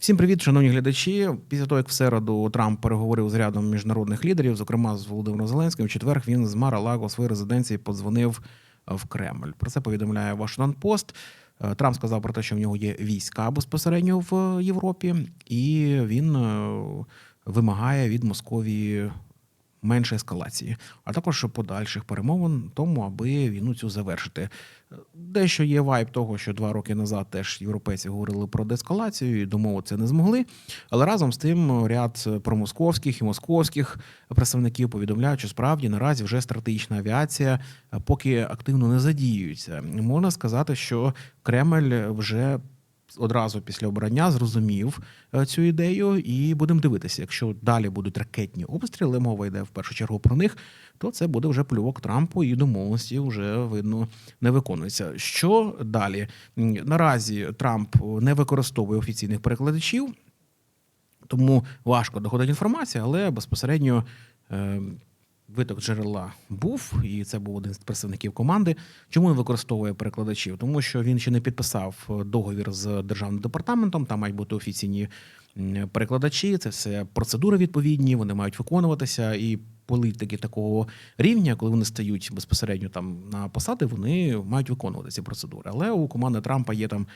Всім привіт, шановні глядачі. Після того, як в середу Трамп переговорив з рядом міжнародних лідерів, зокрема з Володимиром Зеленським, в четвер він з Мара-Лаго своїй резиденції подзвонив в Кремль. Про це повідомляє Вашингтон Пост. Е, Трамп сказав про те, що в нього є війська безпосередньо в Європі, і він е, вимагає від Московії менше ескалації, а також подальших перемовин тому, аби війну цю завершити. Дещо є вайб того, що два роки назад теж європейці говорили про деескалацію і домовитися не змогли. Але разом з тим ряд промосковських і московських представників повідомляють, що справді наразі вже стратегічна авіація поки активно не задіюється. Можна сказати, що Кремль вже одразу після обрання зрозумів е, цю ідею, і будемо дивитися, якщо далі будуть ракетні обстріли, мова йде в першу чергу про них, то це буде вже плювок Трампу, і домовленості вже видно не виконується. Що далі? Наразі Трамп не використовує офіційних перекладачів, тому важко доходить інформація, але безпосередньо. Виток джерела був, і це був один з представників команди. Чому він використовує перекладачів? Тому що він ще не підписав е, договір з державним департаментом. Там мають бути офіційні перекладачі. Це все процедури відповідні. Вони мають виконуватися. І політики такого рівня, коли вони стають безпосередньо там на посади, вони мають виконувати ці процедури. Але у команди Трампа є там.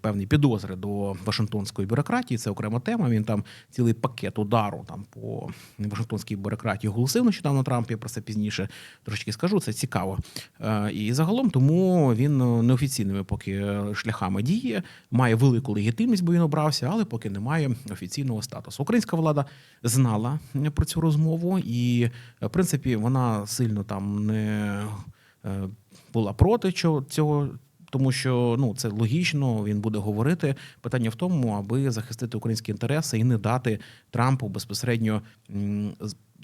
Певні підозри до Вашингтонської бюрократії, це окрема тема. Він там цілий пакет удару там по Вашингтонській бюрократії оголосив нещодавно Трамп. Я про це пізніше трошки скажу. Це цікаво. Е, І загалом тому він е, неофіційними поки е, шляхами діє, має велику легітимність, бо він обрався, але поки не має офіційного статусу. Українська влада знала про цю розмову, і в принципі вона сильно там не була проти цього. Тому що ну це логічно, він буде говорити. Питання в тому, аби захистити українські інтереси і не дати Трампу безпосередньо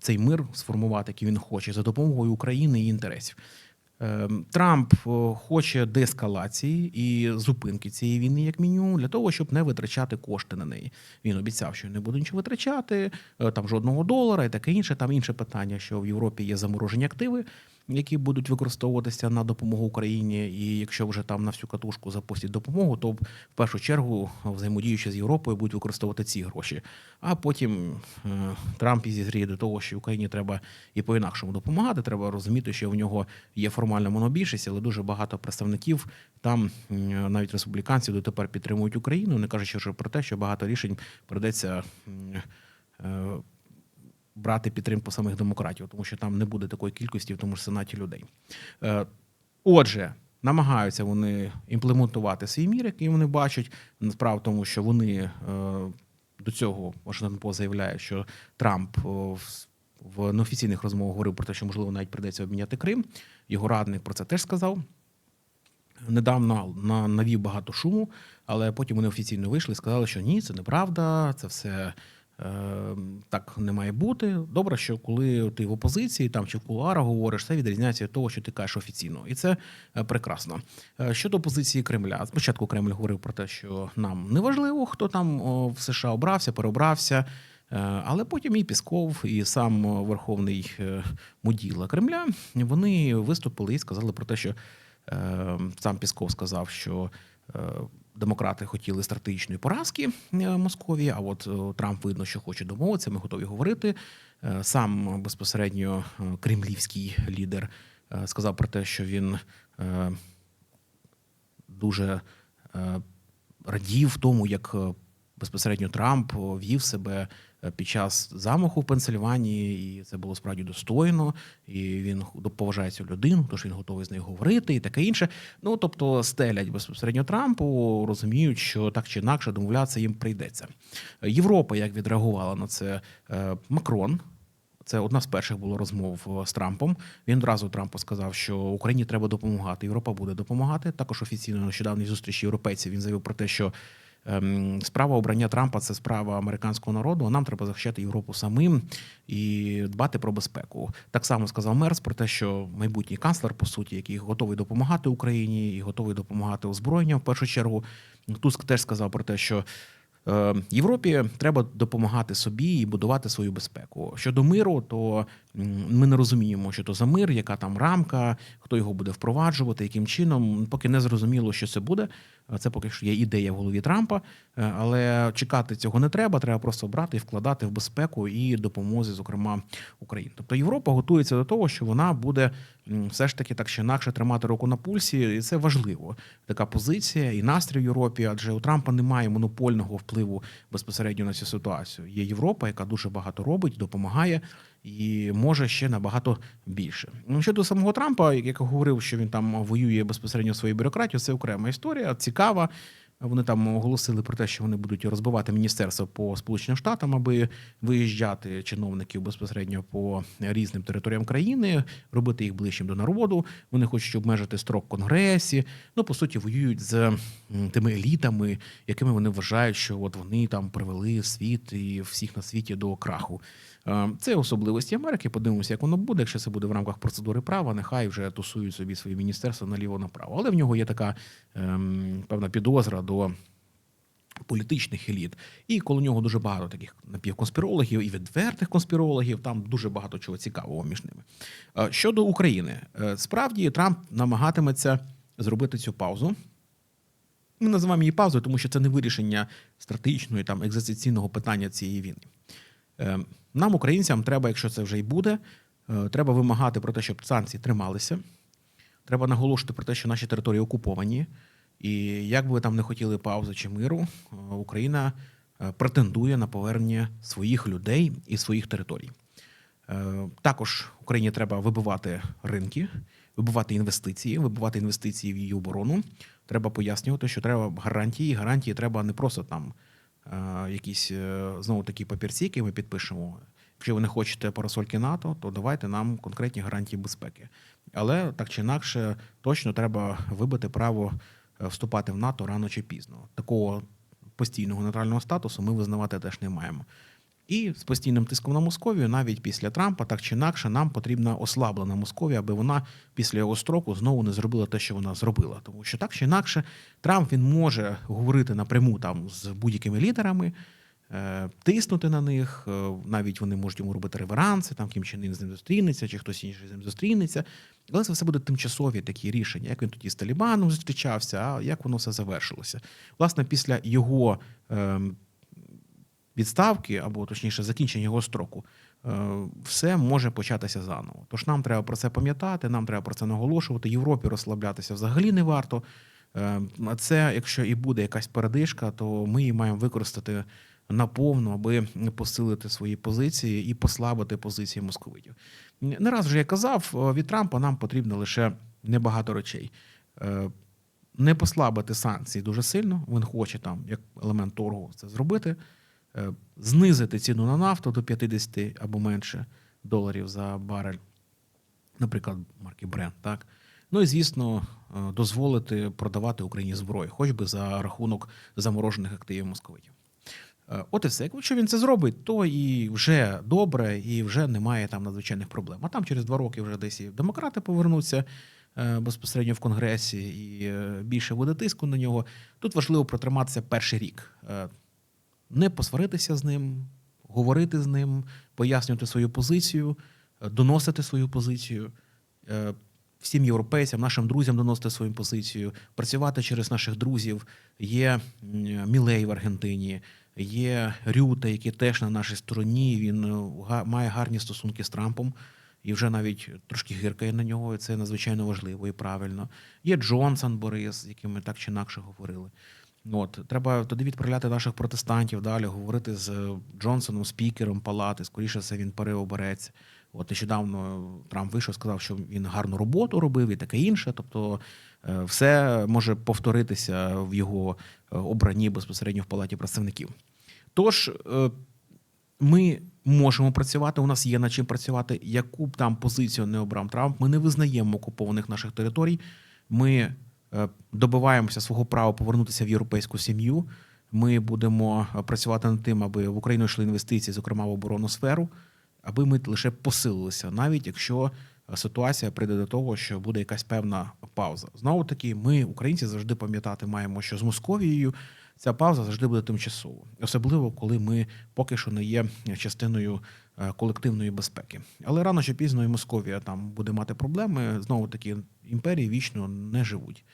цей мир сформувати, який він хоче, за допомогою України і інтересів. Ем, Трамп хоче деескалації і зупинки цієї війни, як мінімум, для того, щоб не витрачати кошти на неї. Він обіцяв, що не буде нічого витрачати, е, там жодного долара і таке інше. Там інше питання, що в Європі є заморожені активи, які будуть використовуватися на допомогу Україні. І якщо вже там на всю катушку запустять допомогу, то в першу чергу, взаємодіючи з Європою, будуть використовувати ці гроші. А потім е, Трамп і зізріє до того, що Україні треба і по-інакшому допомагати. Треба розуміти, що в нього є формальна монобільшість, але дуже багато представників там, навіть республіканців, дотепер підтримують Україну, не кажучи вже про те, що багато рішень придеться. Брати підтримку самих демократів, тому що там не буде такої кількості в тому ж сенаті людей. Е, Отже, намагаються вони імплементувати свій мір, який вони бачать. Справа в тому, що вони е, до цього Вашингтон Пост заявляє, що Трамп е, в- неофіційних розмовах говорив про те, що можливо навіть придеться обміняти Крим. Його радник про це теж сказав. Недавно навів багато шуму, але потім вони офіційно вийшли і сказали, що ні, це неправда, це все так не має бути. Добре, що коли ти в опозиції там чи в кулуарах говориш, це відрізняється від того, що ти кажеш офіційно, і це е, прекрасно. Е, Щодо позиції Кремля, спочатку Кремль говорив про те, що нам не важливо, хто там в США обрався, переобрався. Е, Але потім і Пісков, і сам верховний муділа Кремля вони виступили і сказали про те, що е, сам Пісков сказав, що демократи хотіли стратегічної поразки е, Московії. А от е, Трамп видно, що хоче домовитися. Ми готові говорити. Е, Сам безпосередньо кремлівський лідер сказав про те, що він дуже радів тому, як безпосередньо Трамп вів себе під час замаху в Пенсильванії, і це було справді достойно. І він поважає цю людину, тож він готовий з нею говорити і таке інше. Ну тобто стелять безпосередньо Трампу, розуміють, що так чи інакше домовлятися їм прийдеться. Е, Європа як відреагувала на це Е, Макрон. Це одна з перших було розмов е, з Трампом. Він одразу Трампу сказав, що Україні треба допомагати. Європа буде допомагати. Також офіційно нещодавній зустрічі європейців він заявив про те, що справа обрання Трампа це справа американського народу. А нам треба захищати Європу самим і дбати про безпеку. Так само сказав Мерс про те, що майбутній канцлер, по суті, який готовий допомагати Україні і готовий допомагати озброєнням в першу чергу. Туск теж сказав про те, що Е, Європі треба допомагати собі і будувати свою безпеку. Щодо миру, то ми не розуміємо, що то за мир, яка там рамка, хто його буде впроваджувати, яким чином. Поки не зрозуміло, що це буде. Е, Це поки що є ідея в голові Трампа, е, але чекати цього не треба. Треба просто брати і вкладати в безпеку і допомозі, зокрема Україні. Тобто Європа готується до того, що вона буде все ж таки так чи інакше тримати руку на пульсі, і це важливо. Така позиція і настрій в Європі, адже у Трампа немає монопольного впливу безпосередньо на цю ситуацію. Є Європа, яка дуже багато робить, допомагає і може ще набагато більше. Ну щодо самого Трампа, як говорив, що він там воює безпосередньо своєю бюрократією, це окрема історія, цікава. Вони там оголосили про те, що вони будуть розбивати міністерство по Сполученим Штатам, аби виїжджати чиновників безпосередньо по різним територіям країни, робити їх ближчим до народу. Вони хочуть обмежити строк конгресі. Ну по суті, воюють з тими елітами, якими вони вважають, що от вони там привели світ і всіх на світі до краху. Е, Це особливості Америки. Подивимося, як воно буде. Якщо це буде в рамках процедури права, нехай вже тусують собі свої міністерства наліво направо. Але в нього є така ем, певна підозра до політичних еліт. І коло нього дуже багато таких напівконспірологів і відвертих конспірологів. Там дуже багато чого цікавого між ними. Е, Щодо України, Е, справді Трамп намагатиметься зробити цю паузу. Ми називаємо її паузою, тому що це не вирішення стратегічного там екзистенційного питання цієї війни. Е, Нам, українцям, треба, якщо це вже й буде, е, треба вимагати про те, щоб санкції трималися. Треба наголошувати про те, що наші території окуповані. І як би ви там не хотіли паузи чи миру, е, Україна претендує на повернення своїх людей і своїх територій. Також Україні треба вибивати ринки, вибивати інвестиції, вибивати інвестиції в її оборону. Треба пояснювати, що треба гарантії. Гарантії треба не просто там якісь е, знову такі папірці, які ми підпишемо. Якщо ви не хочете парасольки НАТО, то давайте нам конкретні гарантії безпеки. Але так чи інакше, точно треба вибити право е, вступати в НАТО рано чи пізно. Такого постійного нейтрального статусу ми визнавати теж не маємо. І з постійним тиском на Московію, навіть після Трампа, так чи інакше, нам потрібна ослаблена Московія, аби вона після його строку знову не зробила те, що вона зробила. Тому що так чи інакше, Трамп він може говорити напряму там з будь-якими лідерами, е, тиснути на них. е, Навіть вони можуть йому робити реверанси, там Кім Чен Ін з ним зустрінеться, чи хтось інший з ним зустрінеться. Але це все буде тимчасові такі рішення, як він тоді з Талібаном зустрічався, а як воно все завершилося. Власне, після його. Відставки, або точніше закінчення його строку, е, все може початися заново. Тож нам треба про це пам'ятати, нам треба про це наголошувати. Європі розслаблятися взагалі не варто. Е, А це, якщо і буде якась передишка, то ми її маємо використати наповну, аби посилити свої позиції і послабити позиції московитів. Не раз вже я казав, е, від Трампа нам потрібно лише небагато речей. Не послабити санкції дуже сильно. Він хоче там, як елемент торгу, це зробити. Е, Знизити ціну на нафту до 50 або менше доларів за барель, наприклад, марки Brent, так. Ну і звісно, е, дозволити продавати Україні зброю, хоч би за рахунок заморожених активів московитів. Е, От і все. Якщо він це зробить, то і вже добре, і вже немає там надзвичайних проблем. А там через два роки вже десь і демократи повернуться безпосередньо в конгресі, і більше буде тиску на нього. Тут важливо протриматися перший рік. Не посваритися з ним, говорити з ним, пояснювати свою позицію, е, доносити свою позицію. Е, Всім європейцям, нашим друзям доносити свою позицію, працювати через наших друзів. Є Мілей в Аргентині, є Рюта, який теж на нашій стороні. Він е, має гарні стосунки з Трампом і вже навіть трошки гиркає на нього. І це надзвичайно важливо і правильно. Є Джонсон Борис, з яким ми так чи інакше говорили. От треба тоді відправляти наших протестантів далі, говорити з Джонсоном, спікером палати. Скоріше все він переобереться. От нещодавно Трамп вийшов, сказав, що він гарну роботу робив і таке інше. Тобто, е, все може повторитися в його е, обранні безпосередньо в палаті представників. Тож е, ми можемо працювати. У нас є над чим працювати. Яку б там позицію не обрав Трамп, ми не визнаємо окупованих наших територій. Ми добиваємося свого права повернутися в європейську сім'ю. Ми будемо е, працювати над тим, аби в Україну йшли інвестиції, зокрема в оборонну сферу, аби ми лише посилилися, навіть якщо е, ситуація прийде до того, що буде якась певна пауза. Знову таки, ми, українці, завжди пам'ятати маємо, що з Московією ця пауза завжди буде тимчасово, особливо коли ми поки що не є частиною е, колективної безпеки. Але рано чи пізно і Московія там буде мати проблеми. Знову таки, імперії вічно не живуть.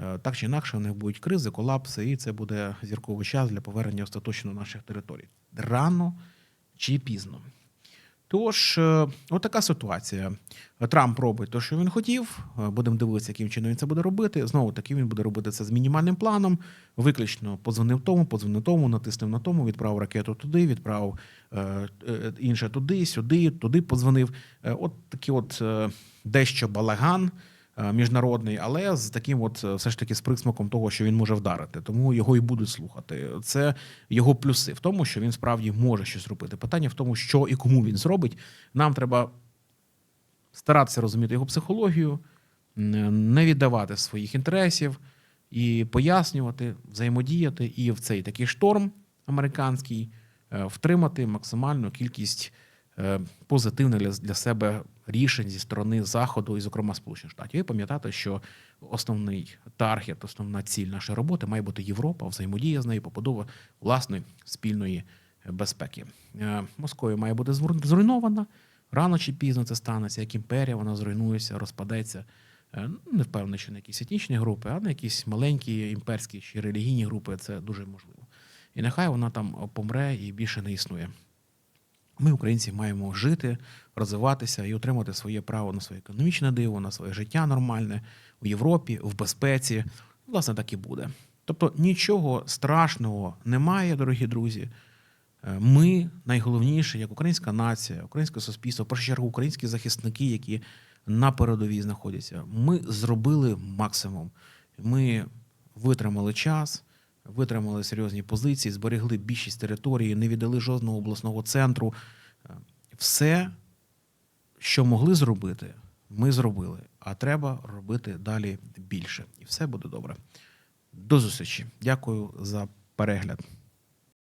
Е, Так чи інакше, у них будуть кризи, колапси, і це буде зірковий час для повернення остаточно наших територій. Рано чи пізно. Тож, от отака ситуація. Трамп робить те, що він хотів. Е, Будемо дивитися, яким чином він це буде робити. Знову таки, він буде робити це з мінімальним планом. Виключно позвонив тому, позвонив тому, натиснув на тому, відправив ракету туди, відправив е, е, інше туди, сюди, туди подзвонив. Е, От такий от е, дещо балаган е, міжнародний, але з таким, от е, все ж таки з присмаком того, що він може вдарити. Тому його і будуть слухати. Це його плюси в тому, що він справді може щось робити. Питання в тому, що і кому він зробить. Нам треба старатися розуміти його психологію, не віддавати своїх інтересів і пояснювати, взаємодіяти, і в цей такий шторм американський е, втримати максимальну кількість е, позитивних для себе рішень зі сторони Заходу, і, зокрема, Сполучених Штатів. І пам'ятати, що основний таргет, основна ціль нашої роботи має бути Європа, взаємодія з нею, побудова власної спільної безпеки. Е, Московія має бути зруйнована. Рано чи пізно це станеться, як імперія, вона зруйнується, розпадеться. Е, Не впевнений, що на якісь етнічні групи, а на якісь маленькі імперські чи релігійні групи це дуже можливо. І нехай вона там помре і більше не існує. Ми, українці, маємо жити, розвиватися і отримати своє право на своє економічне диво, на своє життя нормальне у Європі, в безпеці. Власне, так і буде. Тобто нічого страшного немає, дорогі друзі. Е, Ми найголовніше, як українська нація, українське суспільство, в першу чергу українські захисники, які на передовій знаходяться. Ми зробили максимум. Ми витримали час, витримали серйозні позиції, зберегли більшість території, не віддали жодного обласного центру. Е, Все, що могли зробити, ми зробили. А треба робити далі більше. І все буде добре. До зустрічі. Дякую за перегляд.